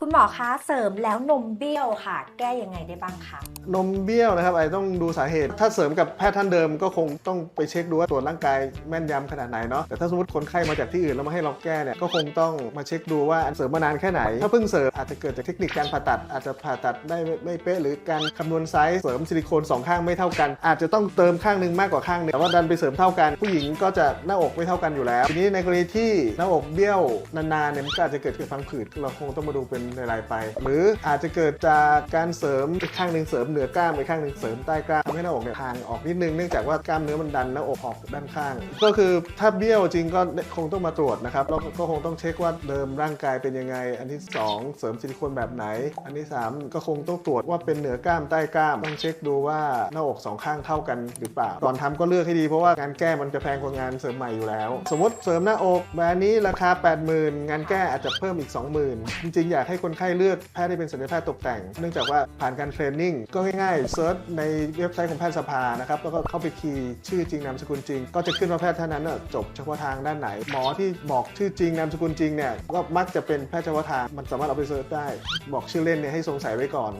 คุณหมอคะเสริมแล้วนมเบี้ยวค่ะ แก้ยังไงได้บ้างคะนมเบี้ยวนะครับไอต้องดูสาเหตุ ถ้าเสริมกับแพทย์ท่านเดิมก็คงต้องไปเช็คดูว่าตรวจร่างกายแม่นยำขนาดไหนเนาะแต่ถ้าสมมติคนไข้มาจากที่อื่นแล้วมาให้เราแก้เนี่ยก็คงต้องมาเช็คดูว่าเสริมมานานแค่ไหน ถ้าเพิ่งเสริมอาจจะเกิดจากเทคนิคการผ่าตัด อาจจะผ่าตัดได้ไม่ไมเป๊ะหรือการคำนวณไซส์เสริมซิลิโคนสองข้างไม่เท่ากัน อาจจะต้องเติมข้างหนึ่งมากกว่าข้างหนึงแต่ว่าดันไปเสริมเท่ากันผู้หญิงก็จะหน้าอกไม่เท่ากันอยู่แล้ว ทีนี้ในกรณีที่หน้าอกเบี้ยวนานๆเนี่ยมันก็อาจจะเกิดเกิดพังผืดเราคงต้องมาดูเป็นรายๆไป หรืออาจจะเกิดจากการเสริมอีกข้างหนึ่งเสริมเหนือกล้ามอีกข้างหนึ่งเสริมใต้กล้ามทำให้หน้าอกเนี่ยห่างออกนิดนึงเนื่องจากว่ากล้ามเนื้อมันดันหน้าอกออกด้านข้าง ก็คือถ้าเบี้ยวจริงก็คงต้องมาตรวจนะครับแล้วก็คงต้องเช็คว่าเดิมร่างกายเป็นยังไง อันที่สองเสริมซิลิโคนแบบไหน อันที่สามก็คงต้องตรวจว่าเป็นเหนือกล้ามใต้กล้ามต้องเช็คดูว่าหน้าอกสองข้างเท่ากันหรือเปล่าก่อนทำก็เลือกให้ดีเพราะว่างานแก้มันจะแพงกว่างานเสริมใหม่อยู่แล้ว สมมติเสริมหน้าอกแบรนด์นี้ราคา 80,000 งานแก้อาจจะเพิ่มอีก 20,000 จริงๆอยากให้คนไข้เลือกแพทย์ที่เป็นศัลยแพทย์ตกแต่ง เนื่องจากว่าผ่านการเทรนนิ่งก็ง่ายๆเซิร์ชในเว็บไซต์ของแพทยสภานะครับแล้วก็เข้าไปคีย์ชื่อจริงนามสกุลจริง ก็จะขึ้นว่าแพทย์ท่านนั้นจบเฉพาะทางด้านไหน หมอที่บอกชื่อจริงนามสกุลจริงเนี่ยก็มักจะเป็นแพทย์เฉพาะทางมันสามารถเอาไปเซิร์ชได้ บอกชื่อเล่นเนี่ยให้สงสัยไว้ก่อน